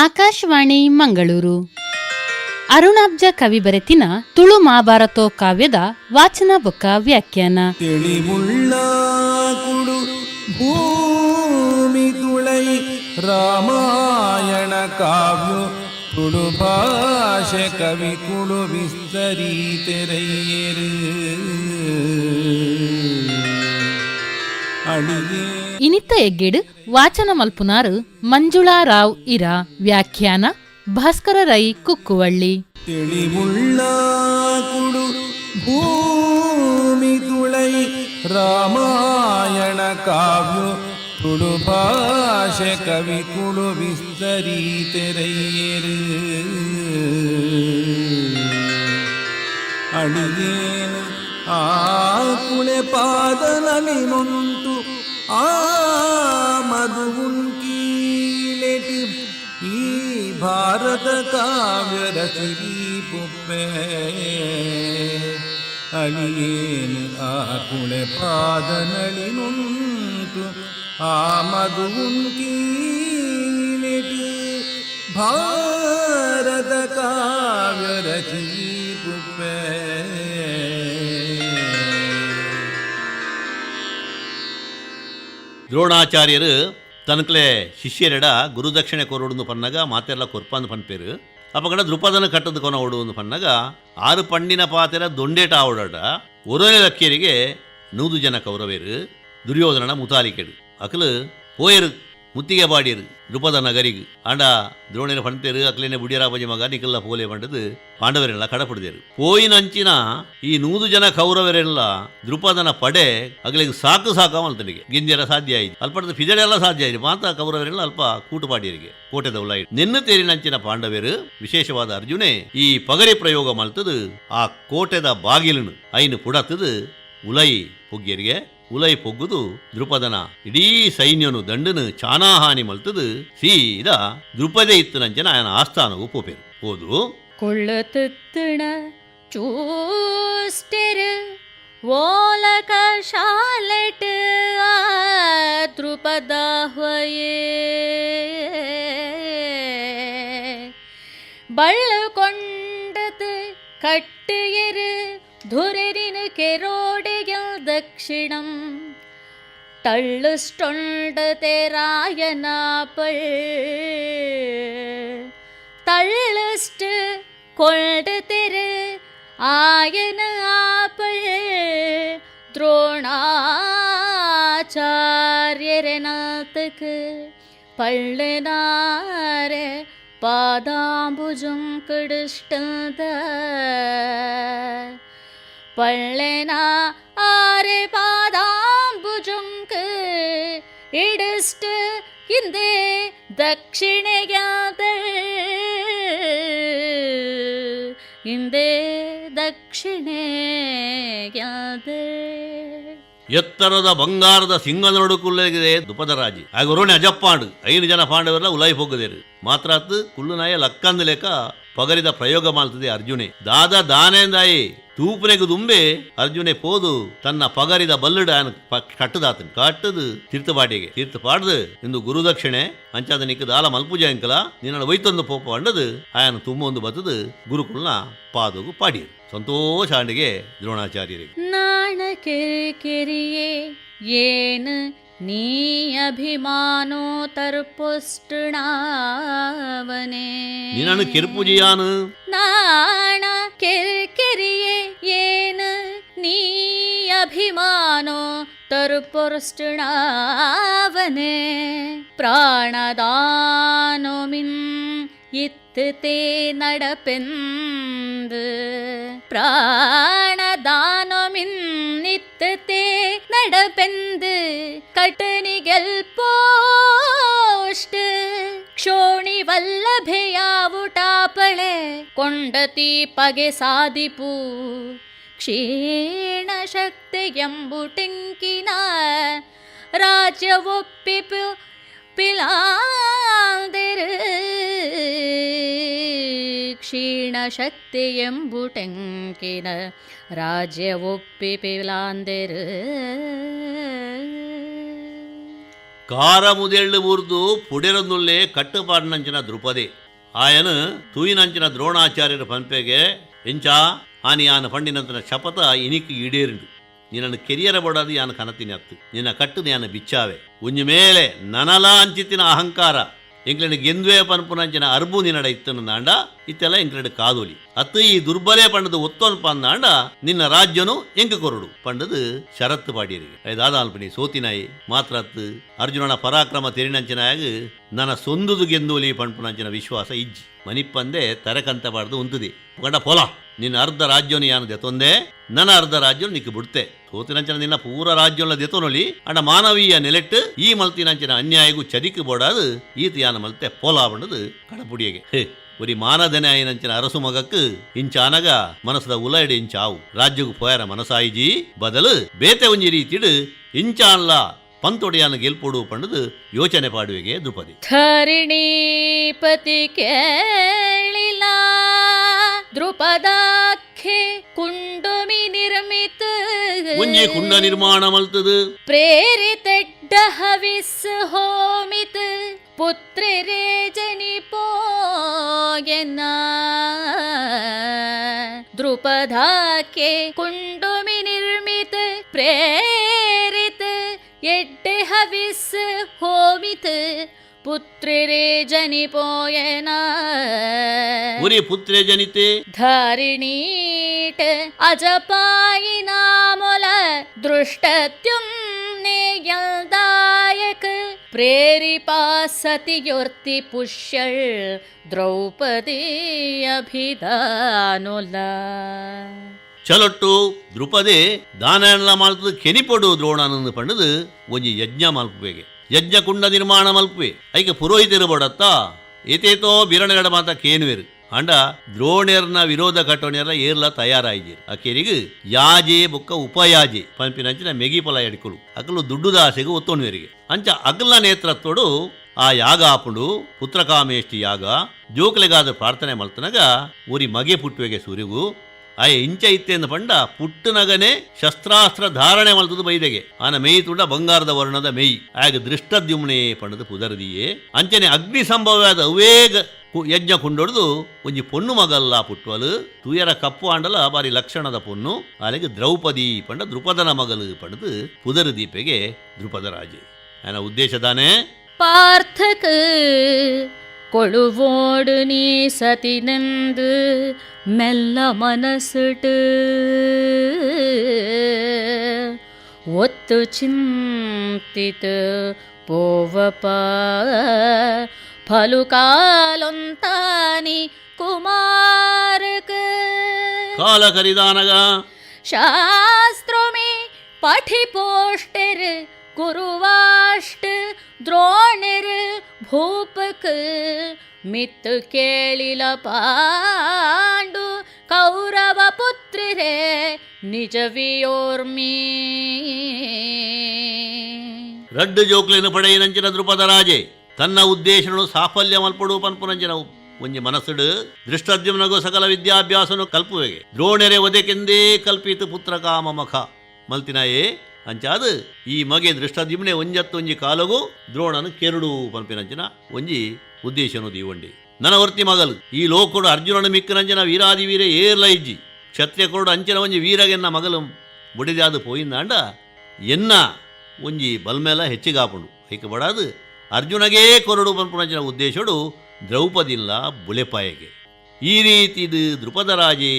ಆಕಾಶವಾಣಿ ಮಂಗಳೂರು. ಅರುಣಾಬ್ಜ ಕವಿ ಬರೆತಿನ ತುಳು ಮಹಾಭಾರತೋ ಕಾವ್ಯದ ವಾಚನ ಬೊಕ್ಕ ವ್ಯಾಖ್ಯಾನ. ಭೂಮಿ ತುಳೈ ರಾಮಾಯಣ ಕಾವ್ಯ ತುಳು ಭಾಷೆ ಕವಿ ಕುಳು ವಿಸ್ತರಿ ತೆರೆಯರು. ಇನಿತ್ತ ಎಗ್ಗೆಡ್ ವಾಚನ ಮಲ್ಪುನಾರು ಮಂಜುಳಾ ರಾವ್ ಇರ ವ್ಯಾಖ್ಯಾನ ಭಾಸ್ಕರ ರೈ ಕುಕ್ಕುವಳ್ಳಿ ತಿಳಿವುಳ್ಳ ಕುಡು ಭೂಮಿ ತುಳೈ ರಾಮಾಯಣ ಕಾವ್ಯ ತುಳು ಭಾಷೆ ಕವಿ ಕುಳು ವಿಸ್ತರಿ ತೆರೆಯರು ಅಡಿಗೇನು ಆ ಕುಳೆ ಪಾದನಲ್ಲಿ ನೊಂತು മധുമുൻകീലേറ്റ് ഈ ഭാരത കാവ്യരചിരീപ്പുപ്പേ അലിയേന് ആ കുളെ പാദനളിനുണ്ടു ആ മധുമുൻകീലേറ്റ് ഭാരത കാവ്യരചീ ದ್ರೋಣಾಚಾರ್ಯರು ತನಕಲೆ ಶಿಷ್ಯರೆಡ ಗುರುದಕ್ಷಿಣೆ ಕೊರೊಡು ಪನ್ನಗ ಮಾತೆಲ್ಲ ಕೊರ್ಪಂದು ಪನ್ಪೇರು ಅಪಗಡ ದೃಪದನ ಕಟ್ಟದ ಕೊನ ಓಡುವುದು ಪನ್ನಗ ಆರು ಪಣ್ಣಿನ ಪಾತೆರ ದೊಂಡೇಟ ಆವಡಟ ಒರೊನೆ ಲಕ್ಕಿಯರಿಗೆ ನೂದು ಜನ ಕೌರವೇರು ದುರ್ಯೋಧನನ ಮುತಾಲಿಕೆಡು ಅಕಲು ಪೋಯರು ಮುತ್ತಿಗೆ ಬಾಡಿಯರು ದೃಪದ ನಗರಿಗು. ಆಂಡ ದ್ರೋಣಿನ ಪಣ್ತೇರು ಅಕ್ಲೇನೆ ಬುಡಿಯರಾಪಜಿ ಮಗ ನಿಕಲ್ಲ ಪೋಲೆ ಪಂಡದು ಪಾಂಡವರೆಲ್ಲ ಕಡಪಡಿದೇರು. ಪೋಯಿನಂಚಿನ ಈ ನೂದು ಜನ ಕೌರವರೆಲ್ಲ ದೃಪದನ ಪಡೆ ಅಗಲಿಗೆ ಸಾಕು ಸಾಕು ಅಂತನಿಗೆ ಗಿಂಜರ ಸಾಧ್ಯ ಆಯ್ತು. ಅಲ್ಪದ ಫಿಜಡೆಲ್ಲ ಸಾಧ್ಯ ಆಯ್ತು. ಮಾತ ಕೌರವರೆಲ್ಲ ಅಲ್ಪ ಕೂಟುಪಾಡಿಯರಿಗೆ ಕೋಟೆದ ಉಲಾಯಿ. ನಿನ್ನ ತೇರಿನಂಚಿನ ಪಾಂಡವರು ವಿಶೇಷವಾದ ಅರ್ಜುನೆ ಈ ಪಗರಿ ಪ್ರಯೋಗ ಮಲ್ತದು ಆ ಕೋಟೆದ ಬಾಗಿಲನು ಐನು ಪುಡತದು ಉಲೈ ಪೊಗ್ಗಿಯರಿಗೆ ಉಲೈ ಪೊಗ್ಗುದು ದ್ರುಪದನ. ಇಡೀ ಸೈನ್ಯನು ದಂಡನು ಚಾನಾ ಹಾನಿ ಮಲ್ತದು ಸೀದಾ ದ್ರುಪದೇ ಇತ್ತನಂಚನ ಆಯನ ಆಸ್ಥಾನ ಪೋಪೆರು ಹೋದು. ತತ್ತಣ ಚೂಸ್ಟೆರು, ಓಲಕ ಶಾಲೆಟ್ ದ್ರುಪದ ಹೊಯೇ. ಬಳ್ಳು ಕೊಂಡದು ಕಟ್ಟು ಎರು ಧುರರಿನ ദക്ഷിണം തള്ളുസ്റ്റൊണ്ട് തേരായനാപ്പൾ തള്ളുസ്റ്റ് കൊണ്ട് തെര് ആയന ആപ്പൾ ദ്രോണാചാര്യരനാത്തക്ക് പള്ളനാരെ പാദാംബുജം കിടിഷ്ടത പള്ളന ಇಡಷ್ಟ ಹಿಂದೆ ದಕ್ಷಿಣೆಯಾದ ಹಿಂದೆ ದಕ್ಷಿಣೆಯಾದ ಎತ್ತರದ ಬಂಗಾರದ ಸಿಂಗನೋಡು ಕುಲ್ಲಗಿದೆ ದುಪದರಾಜಿ ಹಾಗೂ ರೋಣಿ ಅಜಪ್ಪಾಂಡು ಐದು ಜನ ಪಾಂಡವರೆಲ್ಲ ಉಲಾಯಿ ಹೋಗದೇರು. ಮಾತ್ರಾತ್ ಕುಲ್ಲುನಾಯ ಲಕ್ಕಂದ ಲೆಕ್ಕ ಪಗರಿದ ಪ್ರಯೋಗ ಮಾಡ್ತದೆ ಅರ್ಜುನೆ. ದಾದ ದಾನೇಂದಾಯಿ ತೂಪನೆಗು ದುಂಬೆ ಅರ್ಜುನೆ ಪೋದು ತನ್ನ ಪಗರಿದ ಬಲ್ಲುಡ ಕಟ್ಟದಾತನ್ ಕಟ್ಟದು ತೀರ್ಥಪಾಡಿಗೆ ತೀರ್ಥ ಪಾಡ್ದು ಇಂದು ಗುರುದಕ್ಷಿಣೆ ಅಂಚಾದ ನಿಕ್ಕ ದಾಲ ಮಲ್ಪುಜ ಅಂಕಲ ನಿನ್ನ ವೈತೊಂದು ಪೋಪ ಅಂಡದು ಆಯನ ತುಂಬ ಒಂದು ಬತ್ತದು ಗುರುಕುಲ್ನ ಪಾದಗು ಪಾಡಿಯರು ಸಂತೋಷ ಆಂಡಿಗೆ ದ್ರೋಣಾಚಾರ್ಯರಿಗೆ ನಾಣ ಕಿರಿಕಿರಿಯೇ ಏನು ನೀ ಅಭಿಮಾನೋ ತರ್ಪುಷ್ಟುಣಾವನೆ ನಿನ್ನನ್ನು ಕೆರ್ಪುಜಿಯಾನು ನಾಣ ಕಿರಿಕಿರಿಯೇ येन नीयभिमानो तरुपुरुष्टृणावने പ്രാണദാനോമിൻ ഇത്ത് തേ നടപ്പെന്ത്. പ്രാണദാനോമിൻ ഇത്ത് തേ നടപ്പെന്ത്. കട്ടനികൽ പോസ്റ്റ് ക്ഷോണി വല്ലഭയാവുട്ട ಕೊಂಡತಿ ಪಗೆ ಸಾಧಿಪು ಕ್ಷೀಣ ಶಕ್ತಿ ಎಂಬುಟಿಂಕಿನ ರಾಜ್ಯ ಒಪ್ಪಿಪು ಪಿಲಾಂದಿರು ಕ್ಷೀಣಶಕ್ತಿ ಎಂಬುಟೆಂಕಿನ ರಾಜ್ಯ ಒಪ್ಪಿ ಪಿಲಾಂದಿರು కారముదెళ్ళు ఊర్దు పుడెరందుల్లే కట్టుపాడినంచిన ద్రుపదే ಆಯನು ತೂಯಿನಂಚಿನ ದ್ರೋಣಾಚಾರ್ಯರ ಪಂಪೆಗೆ, ಎಂಚ ಆನಿ ಆನ ಪಂಡಿನಂತನ ಶಪಥ ಇನಿಕ್ ಈಡೇರಿಡು. ನಿನ್ನನ್ನು ಕೆರಿಯರ ಬಡದು ಯಾನ ಕನತಿನ ಅತ್ತು ನಿನ್ನ ಕಟ್ಟುದು ಯಾನ ಬಿಚ್ಚಾವೆ. ಉಂಜು ಮೇಲೆ ನನಲ ಅಂಚಿತ್ತಿನ ಅಹಂಕಾರ. ಎಂಕ್ಲೆನ ಗೆಂದುವೆ ಪನ್ಪುನಂಚಿನ ಅರ್ಬು ನಿನ್ನಡ ಇತ್ತನು ನಾಂಡ ಇತ್ತೆಲ್ಲ ಎಂಕ್ಲೆಡು ಕಾದೋಲಿ ಅತ್ತು ಈ ದುರ್ಬಲೆ ಪಂಡದು ಒತ್ತೊನ್ ಪಂದಾಂಡ ನಿನ್ನ ರಾಜ್ಯನು ಎಂಕ ಕೊರಡು ಪಂಡದು ಶರತ್ತು ಪಾಡಿಯರಿಗೆ ಐದಾದ ಅಲ್ಪನಿ ಸೋತಿನಾಯಿ ಮಾತ್ರ ಅತ್ತು ಅರ್ಜುನನ ಪರಾಕ್ರಮ ತೆರಿನಂಚಿನಾಗ ನನ್ನ ಸೊಂದುದು ಗೆಂದೋಲಿ ಪಂಪುನಂಚಿನ ವಿಶ್ವಾಸ ಇಜ್ಜಿ ಮನಿಪ್ಪಂದೆ ತರಕಂತಬಾರ್ದು ಉಂತುದಿ ಗಂಡ ಪೋಲ ನಿನ್ನ ಅರ್ಧ ರಾಜ್ಯವನ್ನು ಯಾನು ದೆತೊಂದೆ ನನ್ನ ಅರ್ಧ ರಾಜ್ಯ ನಿಕ್ಕು ಬಿಡುತ್ತೆ. ಸೋತಿನಂಚನ ನಿನ್ನ ಪೂರ ರಾಜ್ಯನ ದೆತೊನೊಲಿ ಅಂಡ ಮಾನವೀಯ ನೆಲೆಟ್ ಈ ಮಲ್ತಿನಂಚಿನ ಅನ್ಯಾಯಗೂ ಚದಿಕ್ಕು ಬೋಡಾದು. ಈತ ಯಾನ ಮಲ್ತೆ ಪೋಲ ಕಡಪುಡಿಯಗೆ. ಹೇ ಒರಿ ಆಯ್ನಂಚಿನ ಅರಸು ಮಗಕ್ಕು ಇಂಚಾನಗ ಮನಸದ ಉಲೈಡ್ ಇಂಚಾವು. ರಾಜ್ಯಗೂ ಪೋಯರ ಮನಸಾಯಿಜಿ. ಬದಲು ಬೇತೆ ಒಂಜಿ ರೀತಿಡು ಇಂಚಾನ್ಲ ಪಂತೊಡೆಯನ್ನು ಗೆಲ್ಪೊಡು ಪಂಡದು ಯೋಚನೆ ಪಾಡುವೆಗೆ ದ್ರುಪದಿ. ಧರಣಿ ಕೇಳಿಲ್ಲ ದೃಪದಾಖ್ಯೆ ಕುಂಡುಮಿ ನಿರ್ಮಿತ ಒಂಜಿ ಕುಂಡ ನಿರ್ಮಾಣ ಮಲ್ತದು ಪ್ರೇರಿತೆಡ್ಡ ಹವಿಸ್ ಹೋಮಿತ ಪುತ್ರಿರೇ ಜನಿಪೋಗೆನ ದೃಪದಾಖ್ಯೆ ಕುಂಡುಮಿ ನಿರ್ಮಿತ ಪ್ರೇರಿತ ಎಡ್ಡೆ ಹವಿಸ್ ಹೋಮಿತ ಪುತ್ರಿರೇ ಜನಿಪೋಯನ ಉರಿ ಪುತ್ರೆ ಜನಿತೆ ಧರಿಣೀಟ್ ಅಜಪಾಯಿನಾಮೊಲ ದೃಷ್ಟತ್ಯುಂ ನೇಯಲ್ದಾಯಕ ಪ್ರೇರಿಪಾ ಸತಿಯೊರ್ತಿ ಪುಷ್ಯಳ್ ದ್ರೌಪದಿ ಅಭಿದಾನೊಲ ಚಲೊಟ್ಟು ದ್ರುಪದೆ ದಾನ ಮಲ್ತದು ಕೆನಿಪೊಡು ದ್ರೋಣಾನಂದ ಪಂಡದು ಒಂಜಿ ಯಜ್ಞ ಮಲ್ಪುವೆಗೆ ಯಜ್ಞ ಕುಂಡ ನಿರ್ಮಾಣ ಮಲ್ಪುವೆ. ಐಕೆ ಪುರೋಹಿತರು ಬಡತ್ತ, ಏತೇತೋ ಬಿರಣಗಡ ಮಾತ ಕೇನುವೆರು. ಅಂಡ ದ್ರೋಣ್ಯರ್ನ ವಿರೋಧ ಕಟ್ಟೋಣಿಯರ ಏರ್ಲ ತಯಾರಾಯಿಜೀರು ಅಕ್ಕೇರಿಗೆ ಯಾಜೆ ಬೊಕ್ಕ ಉಪಯಾಜೆ ಪಂಪಿನಂಚಿನ ಮೆಗಿಪಲ ಎಡ್ಕೊಳು. ಅಕಲು ದುಡ್ಡು ದಾಸೆಗೆ ಒತ್ತೋಣಿವರಿಗೆ. ಅಂಚ ಅಗಲ ನೇತೃತ್ವಡು ಆ ಯಾಗ ಆಪುಂಡು ಪುತ್ರಕಾಮೇಷ್ಟಿ ಯಾಗ ಜೋಕಲೆಗಾದ ಪ್ರಾರ್ಥನೆ ಮಲ್ತನಗ ಊರಿ ಮಗೆ ಪುಟ್ಟುವೆಗೆ ಸೂರಿಗು ಆ ಇಂಚ ಎಂದು ಪಂಡ ಪುಟ್ಟನಗನೆ ಶಸ್ತ್ರಾಸ್ತ್ರ ಧಾರಣೆ ಮಲ್ತದು ಬೈದೆಗೆ. ಆನ ಮೇಯ್ ತುಂಡ ಬಂಗಾರದ ವರ್ಣದ ಮೇಯ್. ಆಗ ದೃಷ್ಟದ್ಯುಮ್ನೆ ಪಂಡದ ಪುದರದಿಯೇ. ಅಂಚನೆ ಅಗ್ನಿ ಸಂಭವವಾದ ಅವೇಗ ಯಜ್ಞ ಕುಂಡೊಡ್ದು ಒಂಜಿ ಪೊಣ್ಣು ಮಗಲ್ಲ ಪುಟ್ವಲು ತುಯರ ಕಪ್ಪು ಆಂಡಲ ಬಾರಿ ಲಕ್ಷಣದ ಪೊಣ್ಣು ಅಲೆಗೆ ದ್ರೌಪದಿ ಪಂಡ ದೃಪದನ ಮಗಲು ಪಡೆದು ಪುದರ ದೀಪೆಗೆ ದೃಪದ ರಾಜೆ ಆನ ಉದ್ದೇಶ ತಾನೇ? ಪಾರ್ಥಕ கொழுவோடு நீ சதி நின்று மெல்ல மனசுட்டு ஒத்து சிந்தித்து போவப்பா పలుకాలొంతాని కుమారుకు కాల ఖరీదానగా శాస్త్రమే పఠిపోష్టెరు గురువాష్ట ద్రోణెరు ಭೂಪಕ ಮಿತ್ತು ಕೇಳಿಲ ಪಾಂಡು ಕೌರವ ಪುತ್ರಿರೇ ನಿಜವಿಯೋರ್ಮಿ ರಡ್ಡು ಜೋಕ್ಲಿನ ಪಡೆಯಿನಂಚಿನ ದೃಪದ ರಾಜೆ, ತನ್ನ ಉದ್ದೇಶಗಳು ಸಾಫಲ್ಯ ಮಲ್ಪಡು ಪನ್ಪುನಂಚಿನ ಒಂಜಿ ಮನಸ್ಸುಡು ದೃಷ್ಟದ್ಯುಮ್ನಗು ಸಕಲ ವಿದ್ಯಾಭ್ಯಾಸನು ಕಲ್ಪುವೆಗೆ. ದ್ರೋಣೆರೆ ಒದೆಕೆಂದೇ ಕಲ್ಪಿತು ಪುತ್ರ ಕಾಮ ಮಖ ಮಲ್ತಿನಾಯೇ ಅಂಚಾದ ಈ ಮಗೆ ದೃಷ್ಟದ್ಯುಮ್ನೆ ಒಂಜತ್ತು ಒಂಜಿ ಕಾಲಗು ದ್ರೋಣನ ಕೆರಡು ಪನ್ಪಿನಂಚಿನ ಒಂಜಿ ಉದ್ದೇಶನು ದೀವಂಡಿ. ನನವರ್ತಿ ವರ್ತಿ ಮಗಲು, ಈ ಲೋಕುಡು ಅರ್ಜುನನ ಮಿಕ್ಕನಂಚಿನ ವೀರಾದಿ ವೀರ ಏರ್ಲ ಇಜ್ಜಿ ಕ್ಷತ್ರಿಯ ಕೊರಡು ಅಂಚಿನ ಒಂಜಿ ವೀರಗೆನ್ನ ಮಗಲು ಬುಡಿದಾದ ಪೋಯಿಂದಾಂಡ ಎನ್ನ ಒಂಜಿ ಬಲ್ಮೇಲ ಹೆಚ್ಚಿಗಾಪುಂಡು. ಐಕ ಬಡಾದು ಅರ್ಜುನಗೇ ಕೊರಡು ಪನ್ಪುನಂಚಿನ ಉದ್ದೇಶಡು ದ್ರೌಪದಿಲ್ಲ ಬುಳೆಪಾಯಗೆ ಈ ರೀತಿದು ದ್ರುಪದ ರಾಜೇ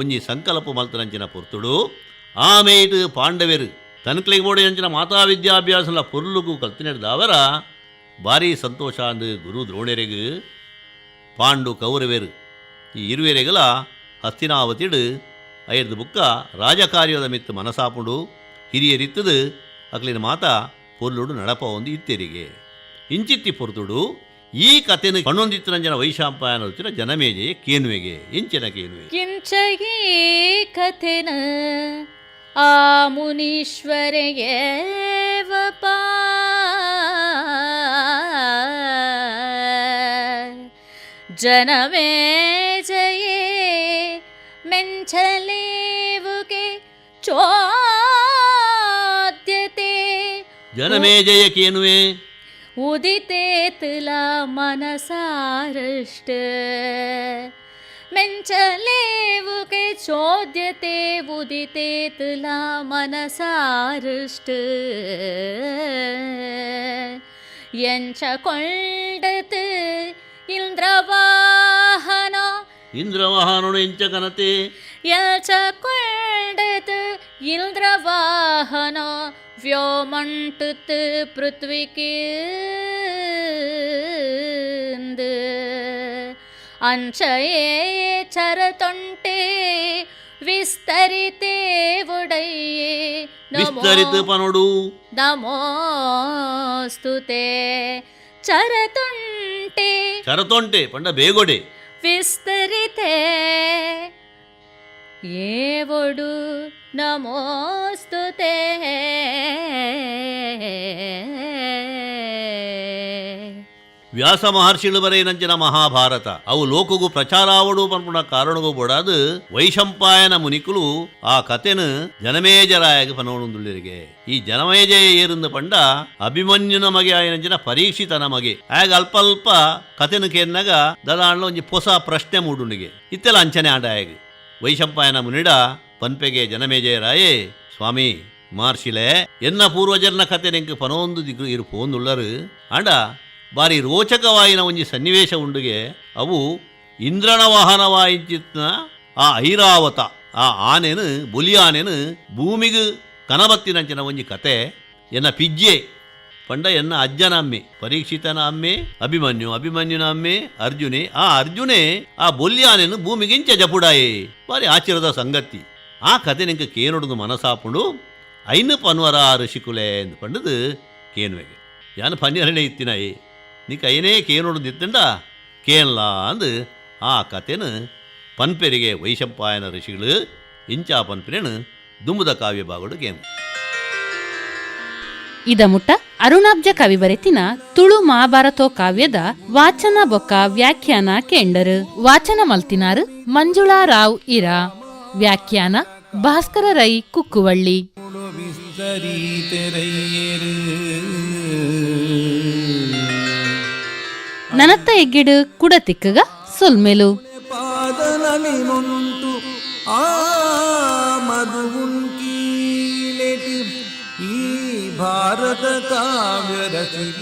ಒಂಜಿ ಸಂಕಲ್ಪ ಮಲ್ತನಂಚಿನ ಪುರ್ತುಡು. ಆಮೇಟು ಪಾಂಡವೆರು ಅಂಚಿನ ಮಾತಾ ವಿದ್ಯಾಭ್ಯಾಸಲ ಪೊರ್ಲುಗು ಕಲ್ತಿನೆಡ್ದಾವರ ಭಾರಿ ಸಂತೋಷ ಅಂದು ಗುರು ದ್ರೋಣೆರೆಗು, ಪಾಂಡು ಕೌರವೇರು, ಈ ಇರುವೆರೆಗಲ ಹಸ್ತಿನಾವತಿಡು ಐರ್ದು ಬುಕ್ಕ ರಾಜಕಾರ್ಯದ ಮಿತ್ತು ಮನಸಾಪುಂಡು ಹಿರಿಯರಿತ್ತದು ಅಕ್ಲಿನ ಮಾತ ಪೊರ್ಲುಡು ನಡಪ ಒಂದು ಇತ್ತೆರಿಗೆ. ಇಂಚಿತ್ತಿ ಪೊರ್ತುಡು, ಈ ಕಥೆನ ಕಣ್ಣೊಂದಿತ್ತಿನ ವೈಶಾಂಪಾಯನ ರುಚಿನ ಜನಮೇಜೆಯ ಕೇನುವೆಗೆ ಇಂಚಿನ ಕೇನುವೆ आमुनीश्वरेव पा जनमे जये मिञ्झलीव चोद्यते। जनमे जय केनुवे? उदिते तुला मनसारष्ट। ಮೆಂಚಲೇವುಗೆ ಚೋದ್ಯತೆ ಉದಿತೇತಲ ಮನಸಾರುಷ್ಟ ಎಂಚ ಇಂದ್ರವಾಹನ ಇಂದ್ರವಾಹನನು ಎಂಚ ಕನತೆ ಎಂಚ ಕೊಂಡತ್ ಇಂದ್ರವಾಹನ ವ್ಯೋಮಂಟುತ್ ಪೃಥ್ವಿಕೇಂದು ಅಂಚಯೇ ಚರತೊಂಟೆ ವಿಸ್ತರಿತೆ ಉಡಯ್ಯೇ ವಿಸ್ತರಿತ ಪನೊಡು ನಮೋಸ್ತುತೆ ಚರತೊಂಟೆ ಚರತೊಂಟೆ ಪಂಡ ಬೇಗೊಡೆ ವಿಸ್ತರಿತೆ ಏವೊಡು ನಮೋಸ್ತುತೆ ವ್ಯಾಸ ಮಹರ್ಷಿಗಳು ಬರೆಯನಂಚಿನ ಮಹಾಭಾರತ. ಅವು ಲೋಕಗೂ ಪ್ರಚಾರಾವಡು ಪನ್ಪುಣ ಕಾರಣಗೂ ಬೊಡಾದು ವೈಶಂಪಾಯನ ಮುನಿಕುಲು ಆ ಕಥೆನು ಜನಮೇಜರಾಯಗೆ ಪನವನುಂದುಳ್ಳಿರಿಗೆ ಈ ಜನಮೇಜಯ ಏರಿಂದ ಪಂಡ ಅಭಿಮನ್ಯುನ ಮಗೆ ಆಯನಂಚಿನ ಪರೀಕ್ಷಿತ ಮಗೆ ಆಗ ಅಲ್ಪ ಅಲ್ಪ ಕತೆನ ಕೇನ್ನಾಗ ದದಾಂಡ್ಲ ಒಂಜಿ ಹೊಸ ಪ್ರಶ್ನೆ ಮೂಡುಂಡಿಗೆ. ಇತ್ತೆಲ್ಲ ಅಂಚನೆ ಆಂಡ ವೈಶಂಪಾಯನ ಮುನಿಡ ಪನ್ಪೆಗೆ ಜನಮೇಜಯರಾಯೇ, ಸ್ವಾಮಿ, ಮಹರ್ಷಿಲೆ, ಎನ್ನ ಪೂರ್ವಜರ್ನ ಕತೆ ನೆಂಕ್ ಪನೊಂದು ದಿಕ್ಕು ಇರು ಪೋಂದುಳ್ಳರು. ಆಂಡ ಬಾರಿ ರೋಚಕವಾಯಿನ ಒಂಜಿ ಸನ್ನಿವೇಶ ಉಂಡುಗೆ, ಅವು ಇಂದ್ರನ ವಾಹನವಾಯಿನ ಆ ಐರಾವತ, ಆ ಆನೆನು ಬುಲಿ ಆನೆನು ಭೂಮಿಗೆ ಕನಬತ್ತಿನಂಚಿನ ಒಂಜಿ ಕತೆ, ಎನ್ನ ಪಿಜ್ಜೆ, ಪಂಡ ಎನ್ನ ಅಜ್ಜನ ಅಮ್ಮೆ ಪರೀಕ್ಷಿತನ ಅಮ್ಮೆ, ಅಭಿಮನ್ಯು, ಅಭಿಮನ್ಯುನ ಅಮ್ಮೆ, ಅರ್ಜುನೆ, ಆ ಅರ್ಜುನೆ, ಆ ಬೊಲ್ಲಿ ಆನೆನು ಭೂಮಿಗಿಂಚ ಜಪುಡಾಯೇ, ಬಾರಿ ಆಶ್ಚರ್ಯದ ಸಂಗತಿ. ಆ ಕತೆ ನಿಂಕ ಕೇನೊಡದು ಮನಸಾಪುಂಡು ಐನು ಪನ್ವರ ಋಷಿಕುಲೆ ಎಂದು ಪಂಡದು ಕೇನುವೆಗೆ. ಯಾನು ಪನ್ಯರನೇ ಇತ್ತಿನಾಯಿ? ಐನೇ ಕೇನೊಡದು ಇತ್ತಂಡ ಕೇನ್ಲ ಅಂದು ಆ ಕಥೆನ ಪನ್ಪೆರಿಗೆ ವೈಶಂಪಾಯನ ಋಷಿಗಳು ಇಂಚಾ ಪನ್ಪೆರೇನು ದುಂಬುದ ಕಾವ್ಯ ಬಾಗೋಡು ಕೇನು. ಇದ ಮುಟ್ಟ ಅರುಣಾಬ್ಜ ಕವಿ ಬರೆತಿನ ತುಳು ಮಹಾಭಾರತೋ ಕಾವ್ಯದ ವಾಚನ ಬೊಕ್ಕ ವ್ಯಾಖ್ಯಾನ ಕೆಂಡರು. ವಾಚನ ಮಲ್ತಿನಾರು ಮಂಜುಳಾ ರಾವ್ ಇರ. ವ್ಯಾಖ್ಯಾನ ಭಾಸ್ಕರ ರೈ ಕುಕ್ಕುವಳ್ಳಿ. ನನತ್ತ ಎಗ್ಗಿಡು ಕುಡತಿಕ್ಕಗ ಸೊಲ್ಮೆಲು ಪಾದನಲಿ ನೊಂತು ಆ ಮಧುವುನ್ ಕೀಲೆಟಿ ಈ ಭಾರತ ಕಾವ್ಯ ರಚರಿ